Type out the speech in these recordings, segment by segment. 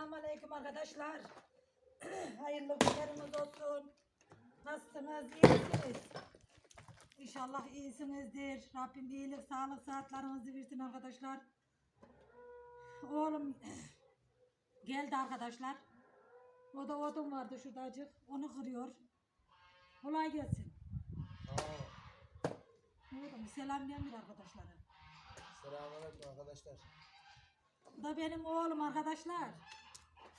Selamun Aleyküm arkadaşlar. Hayırlı günleriniz olsun. Nasılsınız? İyi misiniz? İnşallah iyisinizdir. Rabbim iyilik, sağlık, saatlerinizi versin arkadaşlar. Oğlum geldi arkadaşlar. O da odun vardı şuradacık. Onu kırıyor. Kolay gelsin. Oğlum selamlayan bir arkadaşlara. Selamünaleyküm arkadaşlar. Bu da benim oğlum arkadaşlar.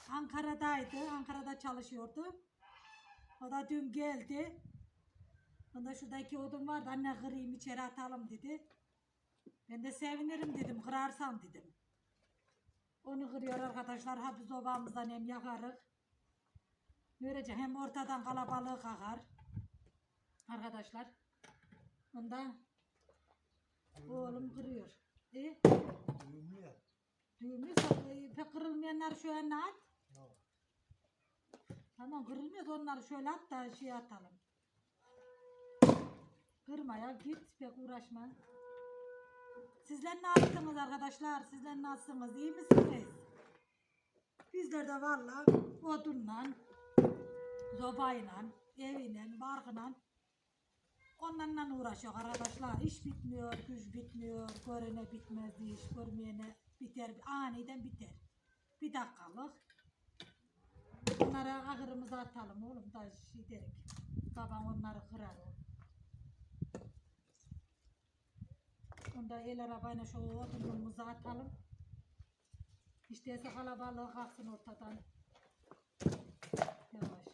Ankara'daydı. Ankara'da çalışıyordu. O da dün geldi. Onda şuradaki odun vardı. Anne kırayım içeri atalım dedi. Ben de sevinirim dedim. Kırarsan dedim. Onu kırıyor arkadaşlar. Ha biz obamızdan hem yakarız. Böylece hem ortadan kalabalığı kakar. Arkadaşlar. Onda oğlum kırıyor. E? Düğümlü ya. Düğümlü sa- pek kırılmayanlar şöyle at. Tamam kırılmaz onları şöyle at da şey atalım. Kırma ya git pek uğraşma. Sizler ne yaptınız arkadaşlar? Sizler nasılsınız? İyi misiniz? Bizler de valla odunla, zobayla, eviyle, barkıyla onlarla uğraşıyor arkadaşlar. İş bitmiyor, güç bitmiyor, görene bitmez iş, görmeyene biter, aniden biter. Bir dakikalık. Onlara ahırımıza atalım oğlum da şey derik. Babam onları kırar o. Onda el arabayla şu odunumuza atalım. İşte kalabalığı kalksın ortadan. Yavaş.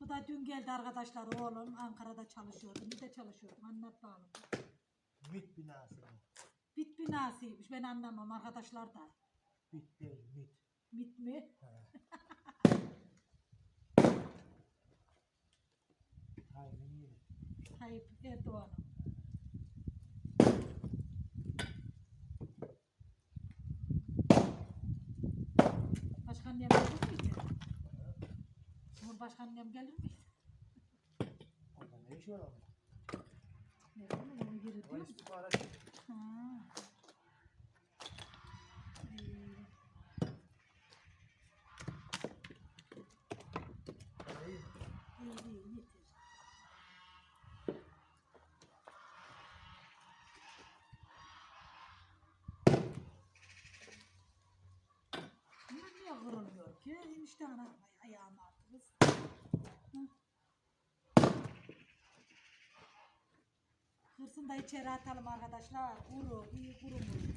Bu da dün geldi arkadaşlar oğlum. Ankara'da çalışıyordu. Bir de çalışıyordum. Anlat bakalım. MIT binası. Bit binasıymış. Ben anlamam arkadaşlar da. MIT değil MIT. Mit mi? He. Aynen öyle. Tayyip Erdoğan'ın. Başkan nem gelir miydi? Cumhurbaşkanı nem gelir miydi? Orada ne iş var orada? Ne bileyim onu yürüdü. O istihbarat. Ha. İyi. Değil mi? İyi iyi yeter. Bunlar niye kırılmıyor ki? İşte ana ayağını attınız. Hı. Hırsını da içeri atalım arkadaşlar. Kuru, iyi kurumuş.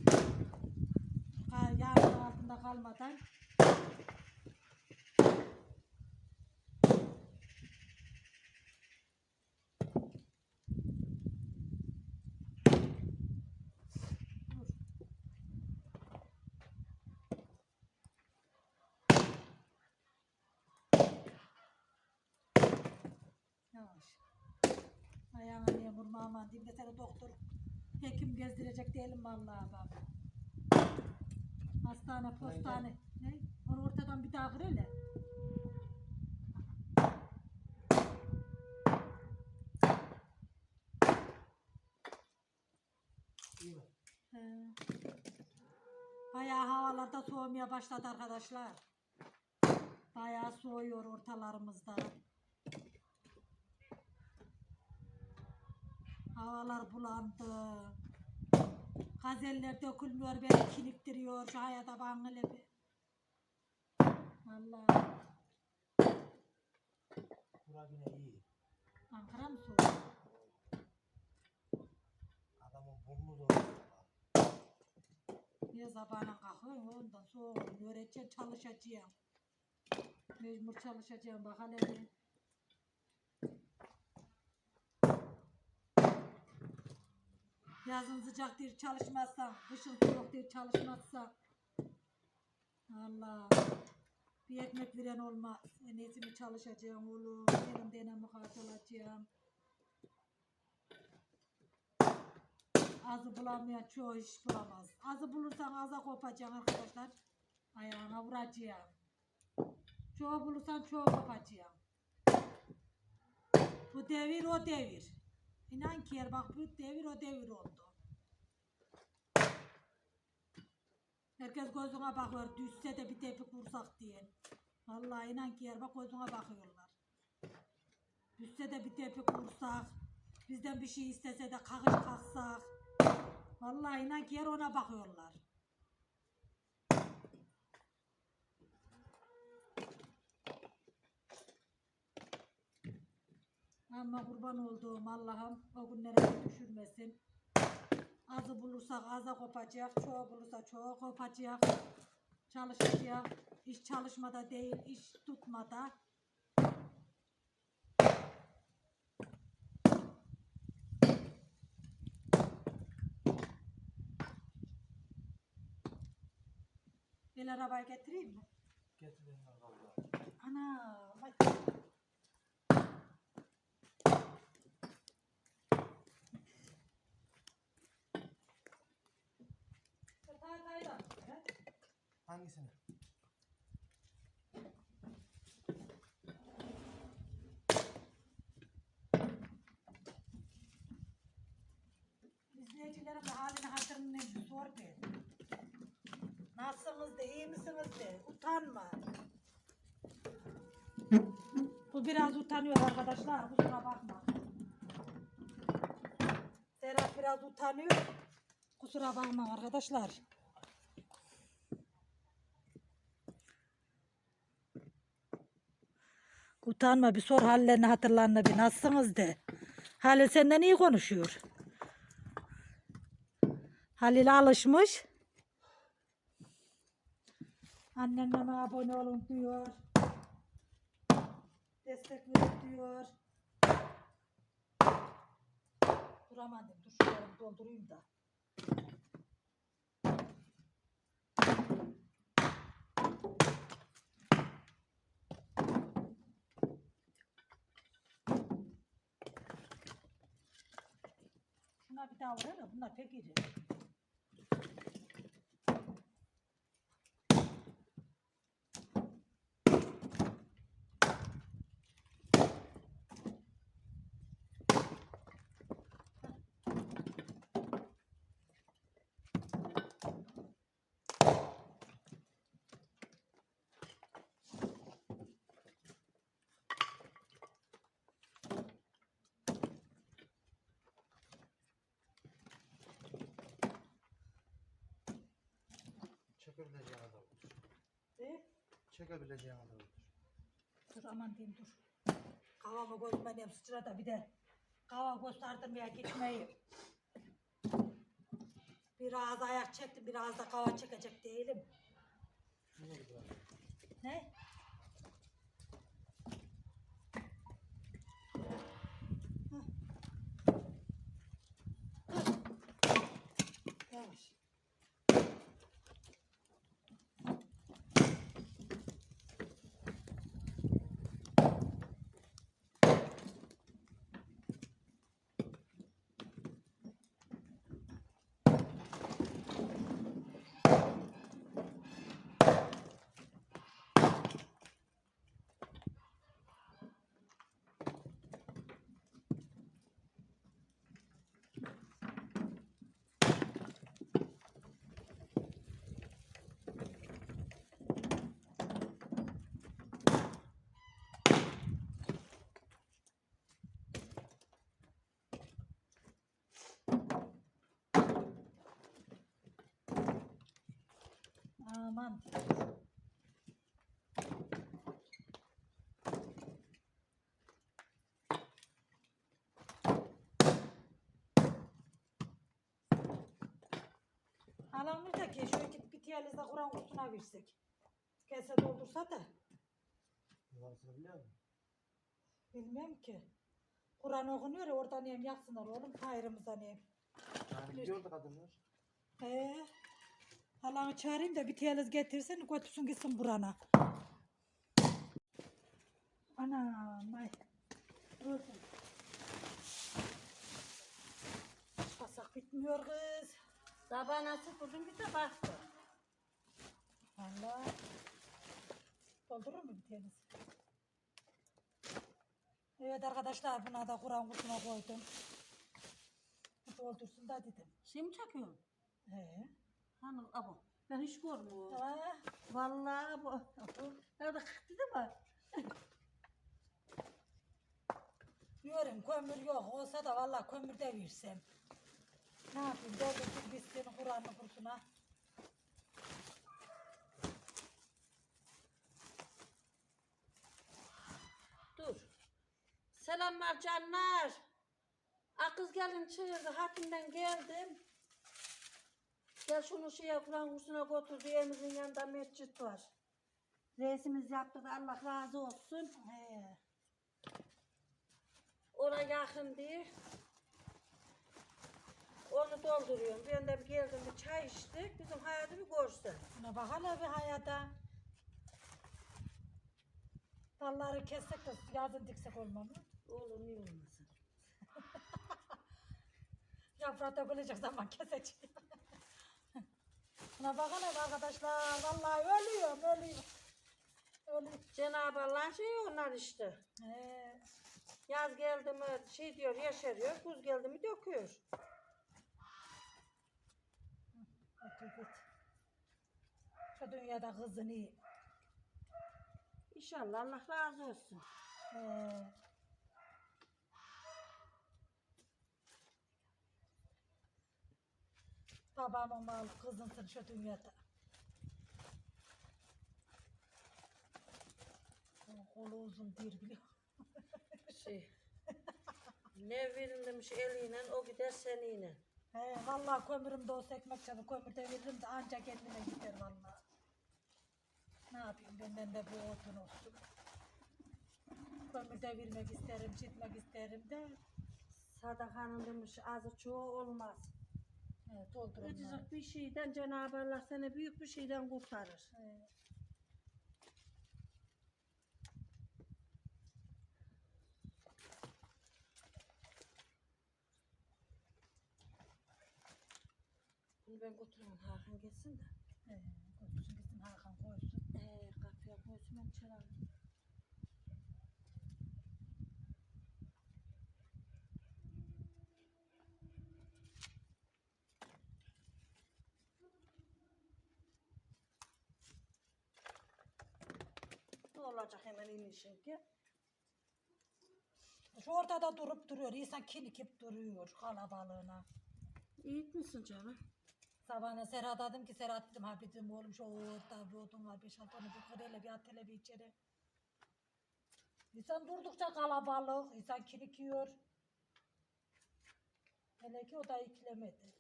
Yağmur altında kalmadan. Dur. Yavaş. Ayağına niye vurma aman diyeyim de seni doktor hekim gezdirecek değilim vallahi bak. Hastane, postane. Ne? Onu ortadan bir daha kır hele. İyi mi? He. Bayağı havalarda soğumaya başladı arkadaşlar. Bayağı soğuyor ortalarımızda. Havalar bulandı. Gazeller dökülmüyor, beni kilittiriyor şu hayata bana bir. Allah. Bura yine iyi. Ankara mı soğuk? Adamın burnu orada. Niye sabahına kalkıyorsun ondan soğuk. Öğreteceğim çalışacağım. Mecbur çalışacağım bak hele Yazın sıcak diye çalışmazsam, kışın soğuk diye çalışmazsam. Allah. Bir ekmek veren olmaz. En çalışacağım oğlum. Elimde enemi karşılayacağım. Azı bulamayan çoğu iş bulamaz. Azı bulursan aza kopacaksın arkadaşlar. Ayağına vuracağım. Çoğu bulursan çoğu kopacaksın. Bu devir o devir. İnan ki bak bu devir o devir oldu. Herkes gözüne bakıyor. Düşse de bir tepik vursak diye. Vallahi inan ki yer bak gözüne bakıyorlar. Düşse de bir tepik vursak. Bizden bir şey istese de kakış kalksak. Vallahi inan ki yer ona bakıyorlar. Ama kurban olduğum Allah'ım o günlere düşürmesin. Azı bulursak aza kopacak, çoğu bulursa çoğu kopacak. Çalışacak. İş çalışmada değil, iş tutmada. El arabayı getireyim mi? Getirin bakalım. Ana, bak. Tay tay da. Hangisini? İzleyicilerin de halini hatırını bir sor be. Nasılsınız de, iyi misiniz de, utanma. Bu biraz utanıyor arkadaşlar, kusura bakma. Serap biraz utanıyor. Kusura bakma arkadaşlar. Utanma bir sor hallerini hatırlarını bir nasılsınız de. Halil senden iyi konuşuyor. Halil alışmış. Anneme abone olun diyor. Destek verin diyor. Duramadım. Dur şunları doldurayım da. Şuna bir daha vurayım da bunlar pek iri. Çekebileceğin kadar otur. De. Çekebileceğin kadar otur. Dur aman diyeyim dur. Kavamı gözümden sıçrada bir de kava gösterdirmeye gitmeyi. Biraz ayak çektim, biraz da kava çekecek değilim. Şunu bir bırak. Ne? Yavaş. Aman. Halamız da ki şu iki bitiyalizde Kur'an kursuna versek. Kese doldursa da. Numarasını biliyor musun? Bilmem ki. Kur'an okunuyor ya oradan yem yaksınlar oğlum. Hayrımızdan yem. Yani gidiyordu kadınlar. He. Halamı çağırayım da bir tiyaliz getirsin götürsün gitsin Kur'an'a. Ana may. Dur. Basak bitmiyor kız. Sabah nasıl buldun bir de baktı. Allah. Doldurur mu bir tiyaliz? Evet arkadaşlar buna da Kur'an kursuna koydum. Doldursun da dedim. Şimdi çakıyorum. He. Hani abo. Ben hiç görmüyorum. Ha? Vallahi bu. Öyle kıktı değil mi? Diyorum kömür yok olsa da vallahi kömür de versem. Ne yapayım doldursun bitsin Kur'an'ın kursuna. Dur. Selamlar canlar. Akız gelin çığırdı. Hatimden geldim. Gel şunu şeye Kur'an kursuna götürdü. Evimizin yanında mescit var. Reisimiz yaptı da Allah razı olsun. He. Oraya yakın diye. Onu dolduruyorum. Ben de bir geldim bir çay içtik. Bizim hayatı bir görsen. Buna bak hele bir hayata. Dalları kessek de yazın diksek olmaz mı? Olur niye olmasın? Yaprağı dökülecek zaman keseceğim. Buna bak hele arkadaşlar. Vallahi ölüyorum ölüyorum. Ölüyorum. Cenab-ı Allah şey onlar işte. He. Yaz geldi mi şey diyor yeşeriyor. Kuz geldi mi döküyor. Otur git. Şu dünyada kızın iyi. İnşallah Allah razı olsun. He. Babamın malı kızınsın şu dünyada. O Kolu uzun dir biliyor. Şey. ne verilmiş eliyle o gider seniyle. He, vallahi kömürüm de olsa ekmek çabuk kömür de veririm de ancak kendime gider vallahi. Ne yapayım benden de bir odun olsun. Kömür de vermek isterim, çitmek isterim de. Sadakanın demiş azı çoğu olmaz. He, doldurun. Küçücük bir şeyden Cenab-ı Allah seni büyük bir şeyden kurtarır. He. Bunu ben götüreyim Hakan gelsin de. He, götürsün gitsin Hakan koysun. Ee, kapıya koysun ben içeri olacak hemen inişin ki? Şu ortada durup duruyor. İnsan kilikip duruyor kalabalığına. İyi misin canım? Sabahına Serhat dedim ki Serhat dedim ha dedim oğlum şu orta bir odun var beş altı tane bir kır hele bir at hele bir içeri. İnsan durdukça kalabalık, insan kilikiyor. Hele ki o da iklemedi.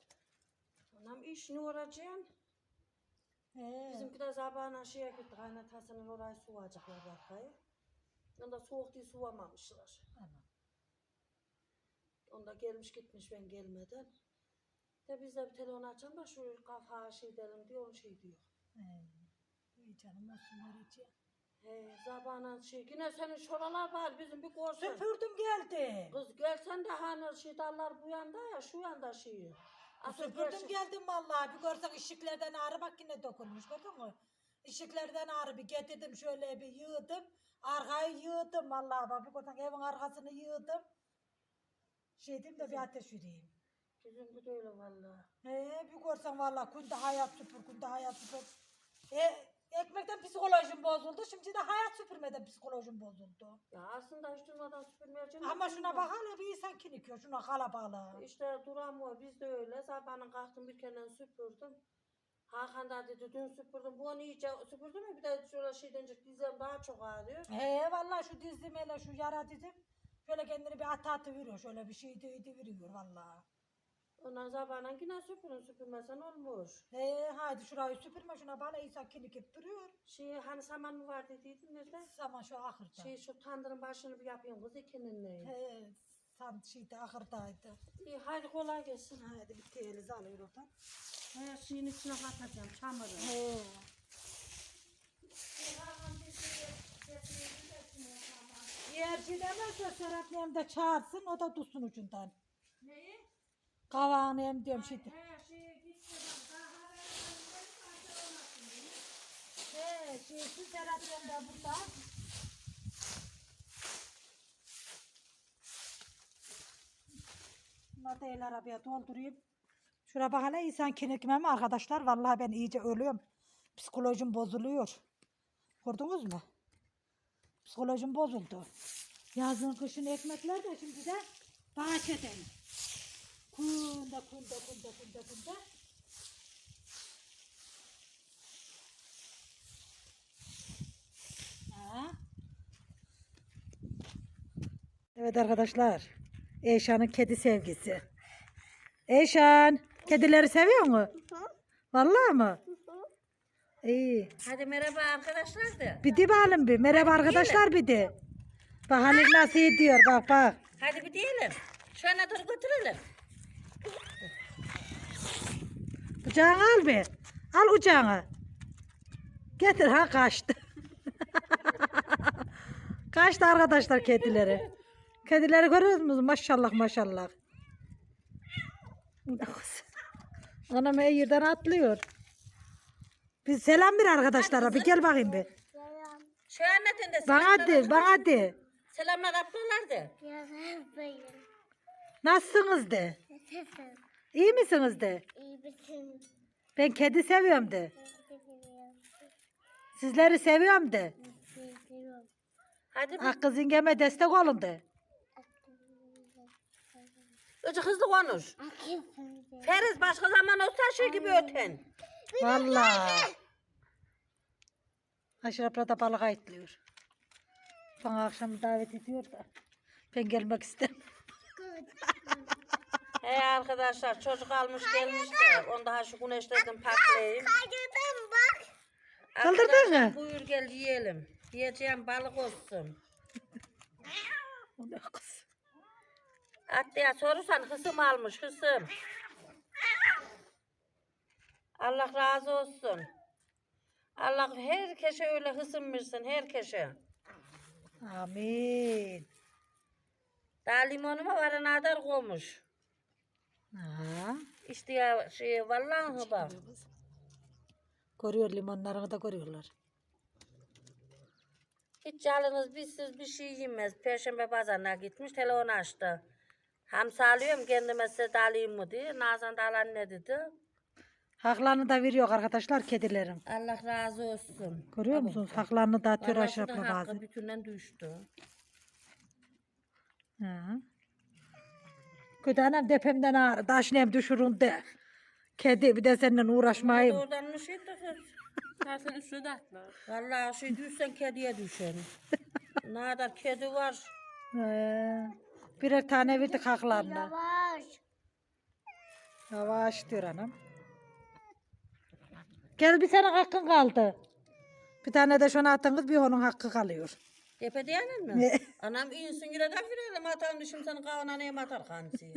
Anam iş ne olacaksın? He. Bizimki de zabana şeye gitti. Kaynatasının orayı sulayacaklar bakayı. Onda soğuk diye sulamamışlar. Ana. Onda gelmiş gitmiş ben gelmeden. De biz de bir telefon açalım da şu kafa şey derim diye onu şey diyor. He. İyi canım olsun öğreteceğim. He zabana şey yine senin şuralar var bizim bir korsan. Süpürdüm geldi. Kız gelsen de hani şey dallar bu yanda ya şu yanda şey. Asıl Süpürdüm geldim vallahi. Bir görsen ışıklardan ağrı bak yine dokunmuş gördün mü? Işıklardan ağrı bir getirdim şöyle bir yığdım. Arkayı yığdım vallahi bak bir görsen evin arkasını yığdım. Şey diyeyim de bir ateş yürüyeyim. Bizim de öyle vallahi. He bir görsen vallahi kunde hayat süpür kunde hayat süpür. E, ekmekten psikolojim bozuldu. Şimdi de hayat süpürmeden psikolojim bozuldu. Ya aslında hiç durmadan süpürmeyeceğim. Ama şuna bak hala bir insan kinikiyor. Şuna kalabalığı. İşte duramıyor. Biz de öyle. Sabahın kalktım bir kere süpürdüm. Hakan da dedi dün süpürdüm. Bu onu iyice süpürdüm mü bir de şöyle şeyden önce dizem daha çok ağrıyor. He vallahi şu dizim hele şu yara dizim. Şöyle kendini bir atı atı veriyor. Şöyle bir şey de veriyor vallahi. Ondan sabahın yine süpürün süpürmesen olmuş. He haydi şurayı süpürme şuna bana insan kinikip duruyor. Şey hani saman mı var dediydin nerede? Zaman şu ahırda. Şey şu tandırın başını bir yapayım kız ikinin neyi. He san şeyde ahırdaydı. İyi hadi kolay gelsin. Haydi bir teyelizi alıyor oradan. He şeyin içine katacağım çamuru. He. Eğer gidemezse Serhat hem de çağırsın o da tutsun ucundan. Neyi? Kavağını hem diyorum şimdi. He şeye gitti bak daha He şeysi Serhat hem de burada. Bunları da el arabaya doldurayım. Şuraya bak hele insan kinikmem arkadaşlar. Vallahi ben iyice ölüyorum. Psikolojim bozuluyor. Gördünüz mü? Psikolojim bozuldu. Yazın kışın ekmekler de şimdi de bahçeden. Kunda kunda kunda kunda kunda. Ha. Evet arkadaşlar. Eyşan'ın kedi sevgisi. Eyşan, kedileri seviyor mu? Vallahi mı? İyi. Hadi merhaba arkadaşlar de. Bir de bakalım bir. Merhaba arkadaşlar bir de. Bak Halil nasıl ediyor bak bak. Hadi bir diyelim. Şöyle dur götürelim. Kucağına al bir. Al kucağına. Getir ha kaçtı. kaçtı arkadaşlar kedileri. Kedileri görüyor musunuz? Maşallah maşallah. Anam her yerden atlıyor. Bir selam bir arkadaşlara. Bir gel bakayım bir. Şu anlatın da Bana de, bana de. Selamlar ablalar de. Nasılsınız de. İyi misiniz de. Ben kedi seviyorum de. Sizleri seviyorum de. Hadi bir Hakkı zingeme destek olun de. Önce hızlı konuş. Feriz başka zaman olsa şey gibi öten. Vallahi. Aşırı da balık ayıtlıyor. Bana akşam davet ediyor da. Ben gelmek istemem. He arkadaşlar çocuk almış gelmiş de onu daha şu güneşlerden patlayayım. Kaldırdın mı? Buyur gel yiyelim. Yiyeceğim balık olsun. O ne kız? Hatta sorursan hısım almış hısım. Allah razı olsun. Allah herkese öyle hısım versin herkese. Amin. Daha limonuma var nadar koymuş. Ha. İşte ya şey vallahi bak. Görüyor limonlarını da görüyorlar. Hiç canınız bizsiz bir şey yemez. Perşembe pazarına gitmiş telefon açtı. Hamsi alıyorum kendime size de alayım mı diye. Nazan da alan ne dedi? Haklarını da veriyor arkadaşlar kedilerin. Allah razı olsun. Görüyor musunuz? Haklarını da atıyor şunun hakkı bazı. bütünden düştü. Ha. Kötü anam depemden ağrıdı. Aşnem düşürün de. Kedi bir de seninle uğraşmayayım. Oradan mı şey de Zaten üstüne de atma. Vallahi şey düşsen kediye düşen. ne kadar kedi var. He. Birer tane verdik haklarına. Yavaş. Yavaş diyor anam. Gel bir senin hakkın kaldı. Bir tane de şuna attınız bir onun hakkı kalıyor. Tepe diyenin mi? Ne? Anam yine de firelim atan düşüm senin kavana neyim atar kansi.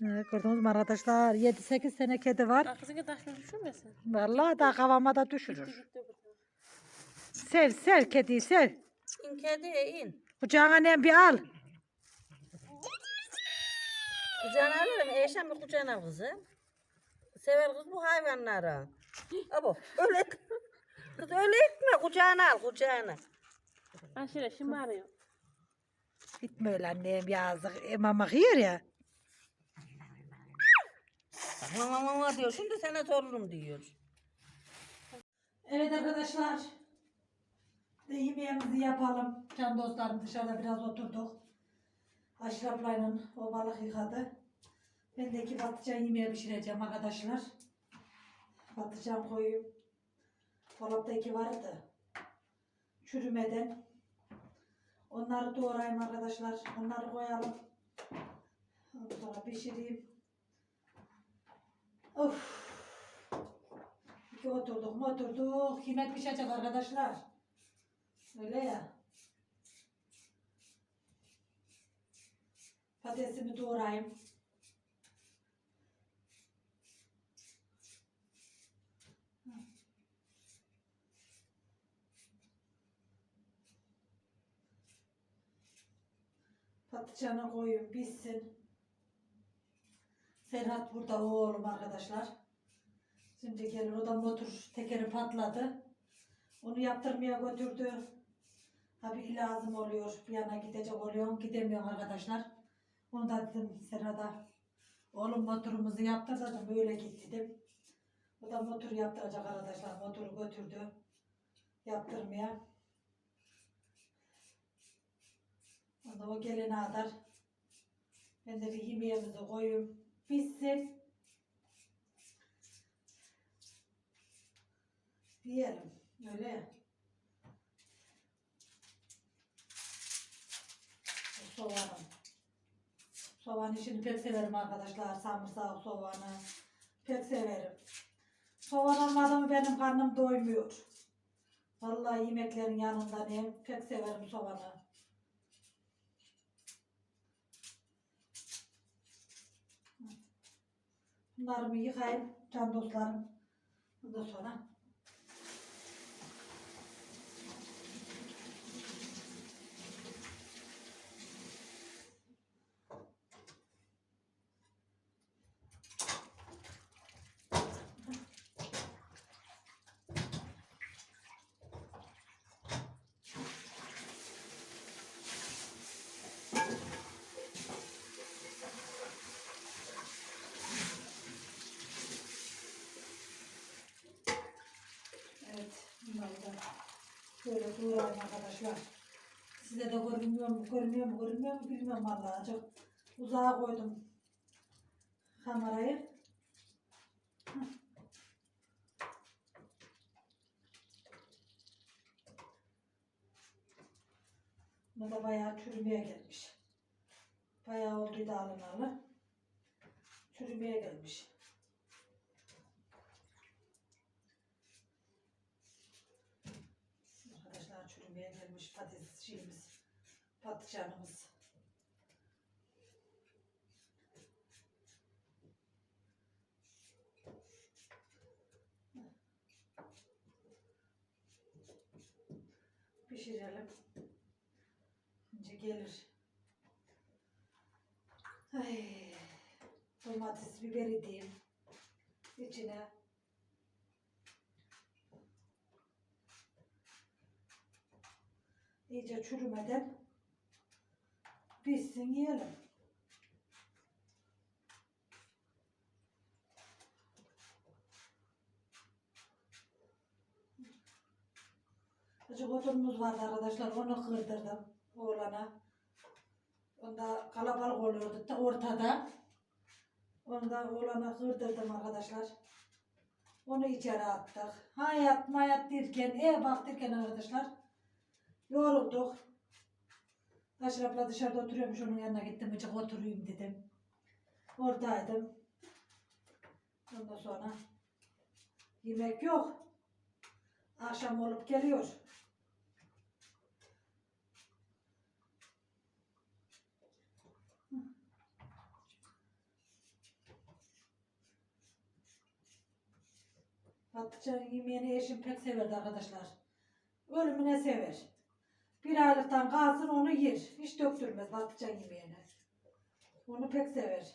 He, gördünüz mü arkadaşlar? 7-8 sene kedi var. Arkasına taşını düşürmesin. Vallahi da kafama da düşürür. Sev sev kediyi sev. in kediye in. Kucağına nem bir al. Kucağına alırım. Eşen bir kucağına kızım. Sever kız bu hayvanları. Abo öyle Kız öyle etme kucağına al kucağına. Aşire şımarıyor. Gitme öyle annem yazık. E, mama yer ya. Mama mama diyor. Şimdi sana sorurum diyor. Evet arkadaşlar. De yemeğimizi yapalım. Can dostlarım dışarıda biraz oturduk. Aşraf'la o balık yıkadı. Ben de iki patlıcan yemeği pişireceğim arkadaşlar. Patlıcan koyayım. Dolapta vardı. Çürümeden. Onları doğrayayım arkadaşlar. Onları koyalım. Ondan sonra pişireyim. Of. İki oturduk mu oturduk. Yemek pişecek arkadaşlar. Öyle ya. Patatesimi doğrayayım. Patlıcanı koyayım pişsin. Serhat burada oğlum arkadaşlar. Şimdi gelir o da motor tekeri patladı. Onu yaptırmaya götürdü. Tabii lazım oluyor. Bir yana gidecek oluyor. Gidemiyorum arkadaşlar. Onu da dedim Serada. Oğlum motorumuzu yaptır dedim. Böyle git dedim. O da motor yaptıracak arkadaşlar. Motoru götürdü. Yaptırmaya. Ondan o gelene kadar ben de bir yemeğimizi koyayım. Pişsin. Yiyelim. Öyle ya. Soğanım. Soğan işini pek severim arkadaşlar. Samırsak soğanı. Pek severim. Soğan olmadı mı benim karnım doymuyor. Vallahi yemeklerin yanında ne? Pek severim soğanı. Bunları bir yıkayayım can dostlarım. Ondan sonra Evet, bunları da böyle doğrayayım arkadaşlar. Size de görünmüyor mu, görünmüyor mu, görünmüyor mu bilmiyorum vallahi. Çok uzağa koydum kamerayı. Hah. Bu da bayağı çürümeye gelmiş. Bayağı olduydu alınalı. Çürümeye gelmiş. Arkadaşlar gelmiş patates şeyimiz, patlıcanımız. Pişirelim. Önce gelir. Ay, domates, biberi diyeyim. İçine iyice çürümeden pişsin yiyelim. Azıcık oturumuz vardı arkadaşlar onu kırdırdım oğlana. Onda kalabalık oluyordu da ortada. Onu da oğlana kırdırdım arkadaşlar. Onu içeri attık. Hayat mayat derken, eve bak derken arkadaşlar. Yorulduk. Aşraf'la dışarıda oturuyormuş onun yanına gittim. Azıcık oturayım dedim. Oradaydım. Ondan sonra yemek yok. Akşam olup geliyor. Patlıcan yemeğini eşim pek severdi arkadaşlar. Ölümüne sever. Bir aylıktan kalsın onu yer. Hiç döktürmez patlıcan yemeğini. Onu pek sever.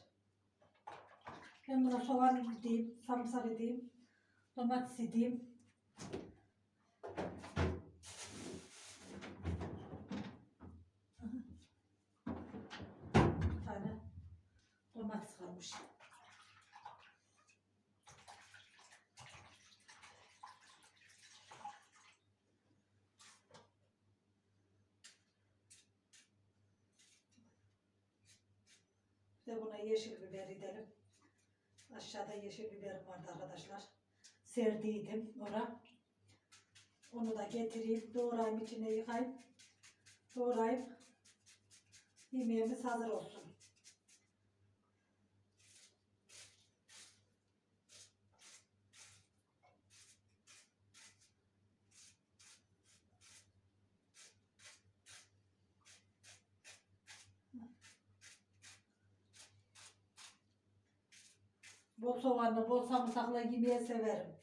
Ben buna soğan edeyim, sarımsak edeyim, domates edeyim. Bir tane domates kalmış. Bir de buna yeşil biber edelim. Aşağıda yeşil biberim vardı arkadaşlar. Serdiydim ora. Onu da getireyim, doğrayayım, içine yıkayayım. Doğrayayım. Yemeğimiz hazır olsun. Bol soğanlı, bol sarımsaklı yemeği severim.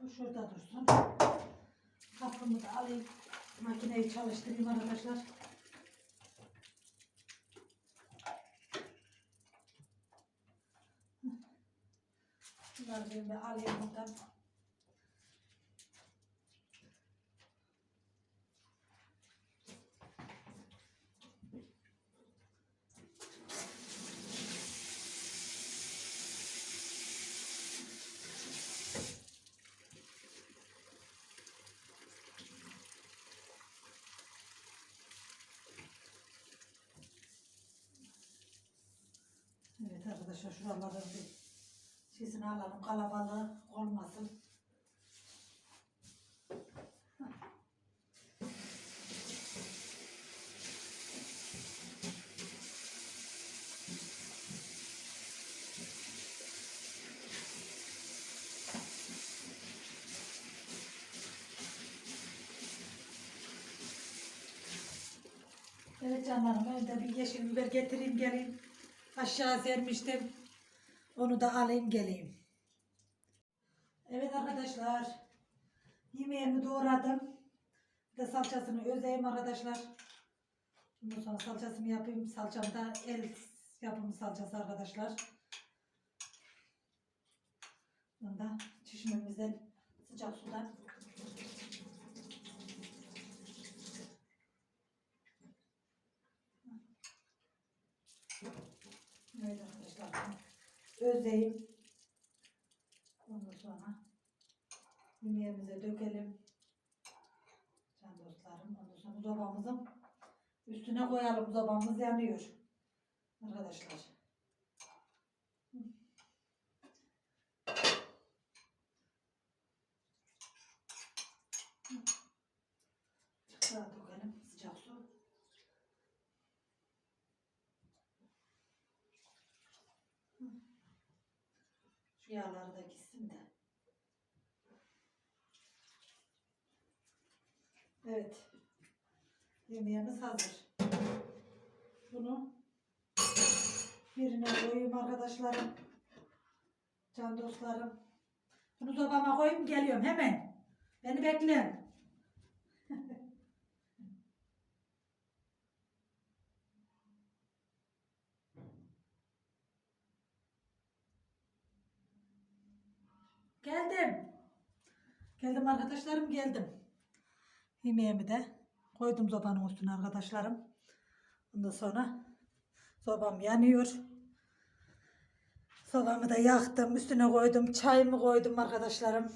Bu şurada dursun. Kapımı da alayım. Makineyi çalıştırayım arkadaşlar. Bunları ben de alayım buradan. Arkadaşlar şuraları bir şeysini alalım kalabalık olmasın. Evet canlarım ben de bir yeşil biber getireyim geleyim. Aşağı sermiştim. Onu da alayım geleyim. Evet arkadaşlar. Yemeğimi doğradım. Bir de salçasını özeyim arkadaşlar. Bundan sonra salçasını yapayım. Salçam da el yapımı salçası arkadaşlar. Bunu da çişmemizden sıcak sudan Evet arkadaşlar. Özeyim. Ondan sonra yemeğimize dökelim. Can dostlarım. Ondan sonra sobamızın üstüne koyalım. Sobamız yanıyor. Arkadaşlar. Hı. Hı. Daha dökelim. Sıcak su. Şu yağları da gitsin de. Evet. Yemeğimiz hazır. Bunu birine koyayım arkadaşlarım. Can dostlarım. Bunu sobama koyayım geliyorum hemen. Beni bekleyin. Geldim. Geldim arkadaşlarım geldim. Yemeğimi de koydum sobanın üstüne arkadaşlarım. Ondan sonra sobam yanıyor. Sobamı da yaktım. Üstüne koydum. Çayımı koydum arkadaşlarım.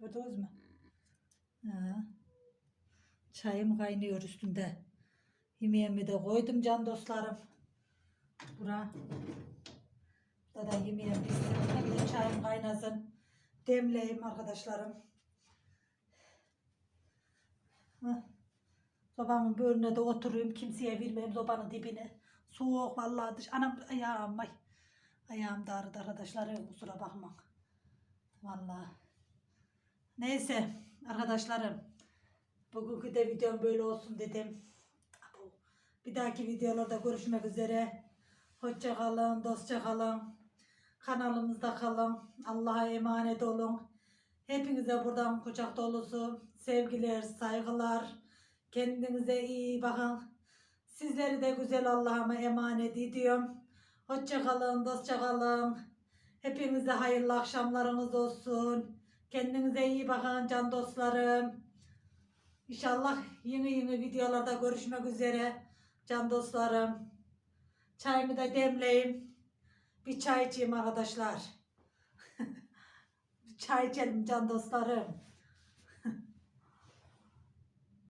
Gördünüz mü? Ha. Çayım kaynıyor üstünde. Yemeğimi de koydum can dostlarım. Bura. Burada da yemeğim pişsin. Çayım kaynasın. Demleyeyim arkadaşlarım. Heh. Sobamın böğrüne de oturayım. Kimseye vermeyeyim sobanın dibine. Soğuk vallahi dış. Anam ayağım ay. Ayağım da ağrıdı arkadaşlar. Kusura bakma. Vallahi. Neyse arkadaşlarım. Bugünkü de videom böyle olsun dedim. Bir dahaki videolarda görüşmek üzere. Hoşça kalın, dostça kalın. Kanalımızda kalın. Allah'a emanet olun. Hepinize buradan kucak dolusu sevgiler, saygılar. Kendinize iyi bakın. Sizleri de güzel Allah'ıma emanet ediyorum. Hoşça kalın, dostça kalın. Hepinize hayırlı akşamlarınız olsun. Kendinize iyi bakın can dostlarım. İnşallah yeni yeni videolarda görüşmek üzere can dostlarım. Çayımı da demleyeyim. Bir çay içeyim arkadaşlar. Çay içelim can dostlarım.